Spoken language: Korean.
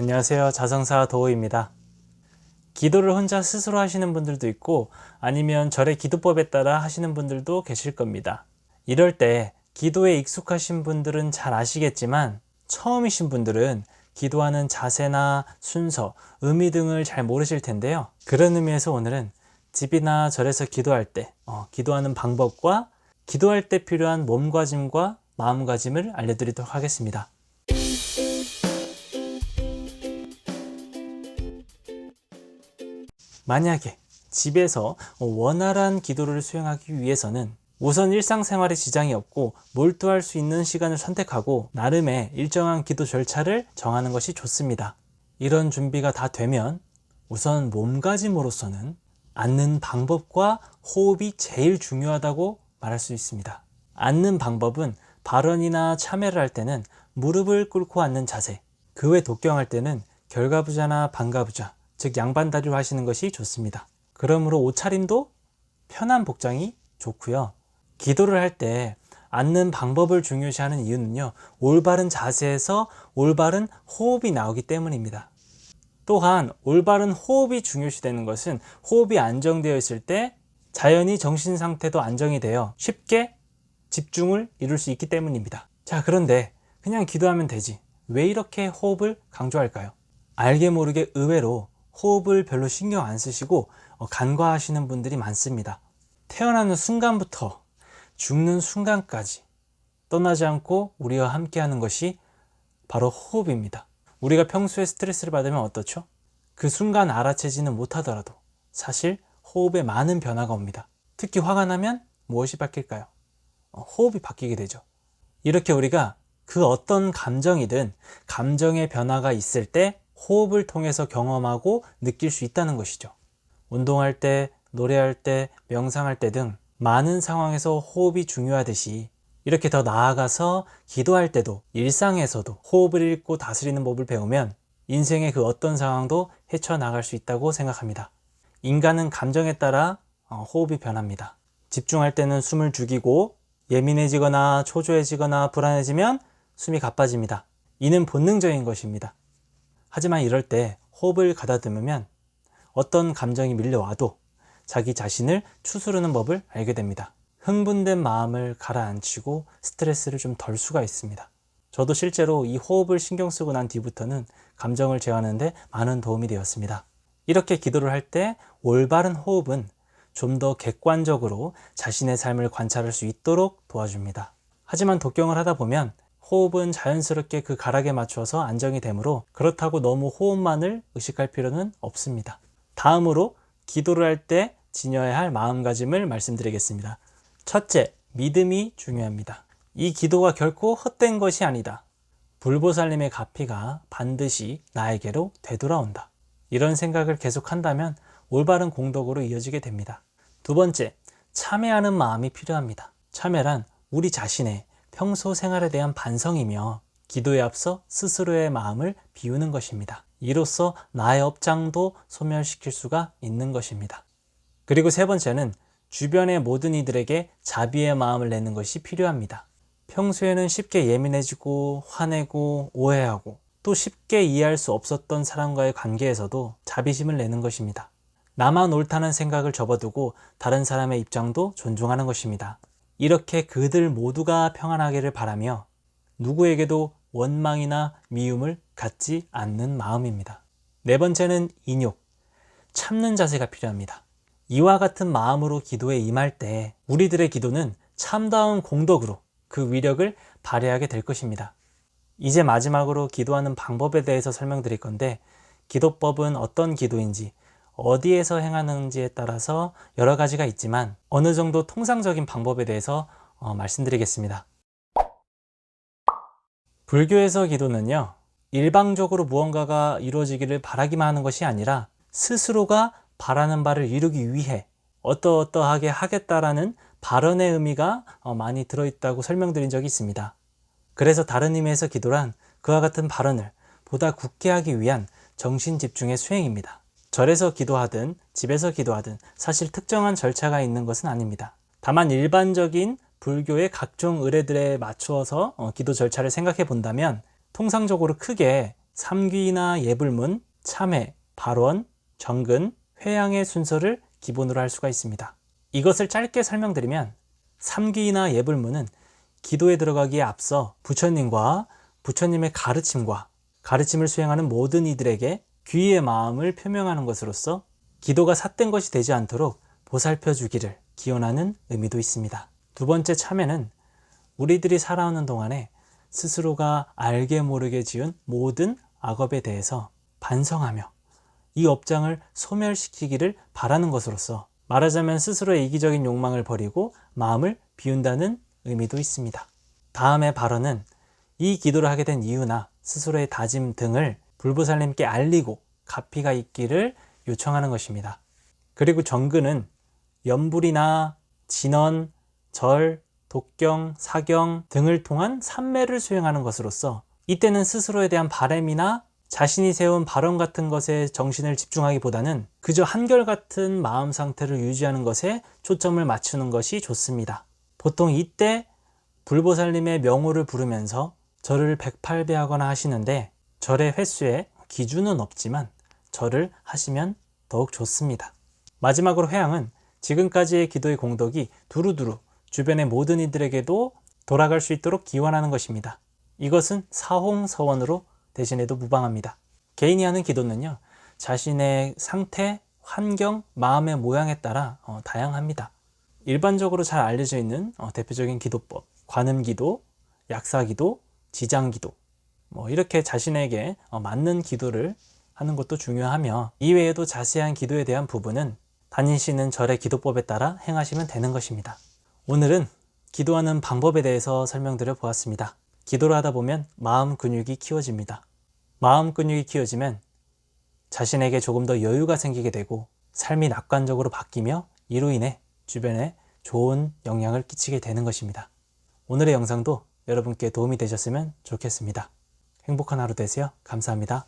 안녕하세요. 자성사 도우입니다. 기도를 혼자 스스로 하시는 분들도 있고 아니면 절의 기도법에 따라 하시는 분들도 계실 겁니다. 이럴 때 기도에 익숙하신 분들은 잘 아시겠지만 처음이신 분들은 기도하는 자세나 순서, 의미 등을 잘 모르실 텐데요. 그런 의미에서 오늘은 집이나 절에서 기도할 때, 어, 기도하는 방법과 기도할 때 필요한 몸가짐과 마음가짐을 알려드리도록 하겠습니다. 만약에 집에서 원활한 기도를 수행하기 위해서는 우선 일상생활에 지장이 없고 몰두할 수 있는 시간을 선택하고 나름의 일정한 기도 절차를 정하는 것이 좋습니다. 이런 준비가 다 되면 우선 몸가짐으로서는 앉는 방법과 호흡이 제일 중요하다고 말할 수 있습니다. 앉는 방법은 발언이나 참여를 할 때는 무릎을 꿇고 앉는 자세, 그 외 독경할 때는 결가부자나 반가부자, 즉 양반다리로 하시는 것이 좋습니다. 그러므로 옷차림도 편한 복장이 좋고요. 기도를 할 때 앉는 방법을 중요시하는 이유는요. 올바른 자세에서 올바른 호흡이 나오기 때문입니다. 또한 올바른 호흡이 중요시되는 것은 호흡이 안정되어 있을 때 자연히 정신 상태도 안정이 되어 쉽게 집중을 이룰 수 있기 때문입니다. 자, 그런데 그냥 기도하면 되지. 왜 이렇게 호흡을 강조할까요? 알게 모르게 의외로 호흡을 별로 신경 안 쓰시고 어, 간과하시는 분들이 많습니다. 태어나는 순간부터 죽는 순간까지 떠나지 않고 우리와 함께하는 것이 바로 호흡입니다. 우리가 평소에 스트레스를 받으면 어떻죠? 그 순간 알아채지는 못하더라도 사실 호흡에 많은 변화가 옵니다. 특히 화가 나면 무엇이 바뀔까요? 어, 호흡이 바뀌게 되죠. 이렇게 우리가 그 어떤 감정이든 감정의 변화가 있을 때 호흡을 통해서 경험하고 느낄 수 있다는 것이죠. 운동할 때, 노래할 때, 명상할 때 등 많은 상황에서 호흡이 중요하듯이 이렇게 더 나아가서 기도할 때도 일상에서도 호흡을 읽고 다스리는 법을 배우면 인생의 그 어떤 상황도 헤쳐나갈 수 있다고 생각합니다. 인간은 감정에 따라 어, 호흡이 변합니다. 집중할 때는 숨을 죽이고 예민해지거나 초조해지거나 불안해지면 숨이 가빠집니다. 이는 본능적인 것입니다. 하지만 이럴 때 호흡을 가다듬으면 어떤 감정이 밀려와도 자기 자신을 추스르는 법을 알게 됩니다. 흥분된 마음을 가라앉히고 스트레스를 좀 덜 수가 있습니다. 저도 실제로 이 호흡을 신경 쓰고 난 뒤부터는 감정을 제어하는데 많은 도움이 되었습니다. 이렇게 기도를 할 때 올바른 호흡은 좀 더 객관적으로 자신의 삶을 관찰할 수 있도록 도와줍니다. 하지만 독경을 하다 보면 호흡은 자연스럽게 그 가락에 맞춰서 안정이 되므로 그렇다고 너무 호흡만을 의식할 필요는 없습니다. 다음으로 기도를 할 때 지녀야 할 마음가짐을 말씀드리겠습니다. 첫째, 믿음이 중요합니다. 이 기도가 결코 헛된 것이 아니다. 불보살님의 가피가 반드시 나에게로 되돌아온다. 이런 생각을 계속한다면 올바른 공덕으로 이어지게 됩니다. 두 번째, 참회하는 마음이 필요합니다. 참회란 우리 자신의 평소 생활에 대한 반성이며 기도에 앞서 스스로의 마음을 비우는 것입니다. 이로써 나의 업장도 소멸시킬 수가 있는 것입니다. 그리고 세 번째는 주변의 모든 이들에게 자비의 마음을 내는 것이 필요합니다. 평소에는 쉽게 예민해지고 화내고 오해하고 또 쉽게 이해할 수 없었던 사람과의 관계에서도 자비심을 내는 것입니다. 나만 옳다는 생각을 접어두고 다른 사람의 입장도 존중하는 것입니다. 이렇게 그들 모두가 평안하기를 바라며 누구에게도 원망이나 미움을 갖지 않는 마음입니다. 네 번째는 인욕, 참는 자세가 필요합니다. 이와 같은 마음으로 기도에 임할 때 우리들의 기도는 참다운 공덕으로 그 위력을 발휘하게 될 것입니다. 이제 마지막으로 기도하는 방법에 대해서 설명드릴 건데 기도법은 어떤 기도인지 어디에서 행하는지에 따라서 여러 가지가 있지만 어느 정도 통상적인 방법에 대해서 어, 말씀드리겠습니다. 불교에서 기도는요, 일방적으로 무언가가 이루어지기를 바라기만 하는 것이 아니라 스스로가 바라는 바를 이루기 위해 어떠어떠하게 하겠다라는 발언의 의미가 어, 많이 들어있다고 설명드린 적이 있습니다. 그래서 다른 의미에서 기도란 그와 같은 발언을 보다 굳게 하기 위한 정신 집중의 수행입니다. 절에서 기도하든 집에서 기도하든 사실 특정한 절차가 있는 것은 아닙니다. 다만 일반적인 불교의 각종 의례들에 맞추어서 어, 기도 절차를 생각해 본다면 통상적으로 크게 삼귀나 예불문, 참회, 발원, 정근, 회양의 순서를 기본으로 할 수가 있습니다. 이것을 짧게 설명드리면 삼귀나 예불문은 기도에 들어가기에 앞서 부처님과 부처님의 가르침과 가르침을 수행하는 모든 이들에게 귀의 마음을 표명하는 것으로서 기도가 삿된 것이 되지 않도록 보살펴 주기를 기원하는 의미도 있습니다. 두 번째 참회는 우리들이 살아오는 동안에 스스로가 알게 모르게 지은 모든 악업에 대해서 반성하며 이 업장을 소멸시키기를 바라는 것으로서 말하자면 스스로의 이기적인 욕망을 버리고 마음을 비운다는 의미도 있습니다. 다음의 발언은 이 기도를 하게 된 이유나 스스로의 다짐 등을 불보살님께 알리고 가피가 있기를 요청하는 것입니다. 그리고 정근은 연불이나 진언, 절, 독경, 사경 등을 통한 삼매를 수행하는 것으로서 이때는 스스로에 대한 바램이나 자신이 세운 발언 같은 것에 정신을 집중하기보다는 그저 한결같은 마음 상태를 유지하는 것에 초점을 맞추는 것이 좋습니다. 보통 이때 불보살님의 명호를 부르면서 절을 108배 하거나 하시는데 절의 횟수에 기준은 없지만 절을 하시면 더욱 좋습니다. 마지막으로 회양은 지금까지의 기도의 공덕이 두루두루 주변의 모든 이들에게도 돌아갈 수 있도록 기원하는 것입니다. 이것은 사홍서원으로 대신해도 무방합니다. 개인이 하는 기도는요, 자신의 상태, 환경, 마음의 모양에 따라 어, 다양합니다. 일반적으로 잘 알려져 있는 어, 대표적인 기도법, 관음기도, 약사기도, 지장기도, 뭐 이렇게 자신에게 어, 맞는 기도를 하는 것도 중요하며 이외에도 자세한 기도에 대한 부분은 다니시는 절의 기도법에 따라 행하시면 되는 것입니다. 오늘은 기도하는 방법에 대해서 설명드려 보았습니다. 기도를 하다 보면 마음 근육이 키워집니다. 마음 근육이 키워지면 자신에게 조금 더 여유가 생기게 되고 삶이 낙관적으로 바뀌며 이로 인해 주변에 좋은 영향을 끼치게 되는 것입니다. 오늘의 영상도 여러분께 도움이 되셨으면 좋겠습니다. 행복한 하루 되세요. 감사합니다.